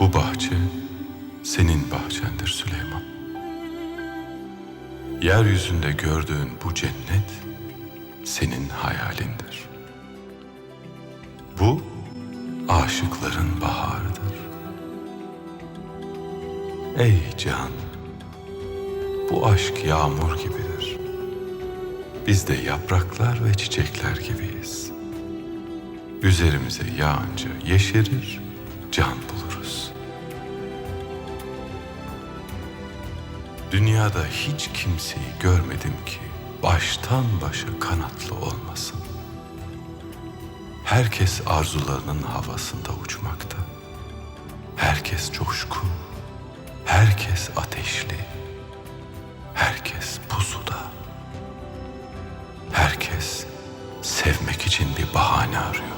Bu bahçe senin bahçendir Süleyman. Yeryüzünde gördüğün bu cennet senin hayalindir. Bu aşıkların baharıdır. Ey can, bu aşk yağmur gibidir. Biz de yapraklar ve çiçekler gibiyiz. Üzerimize yağınca yeşerir, can buluruz. Dünyada hiç kimseyi görmedim ki baştan başa kanatlı olmasın. Herkes arzularının havasında uçmakta. Herkes coşkun, herkes ateşli, herkes pusuda. Herkes sevmek için bir bahane arıyor.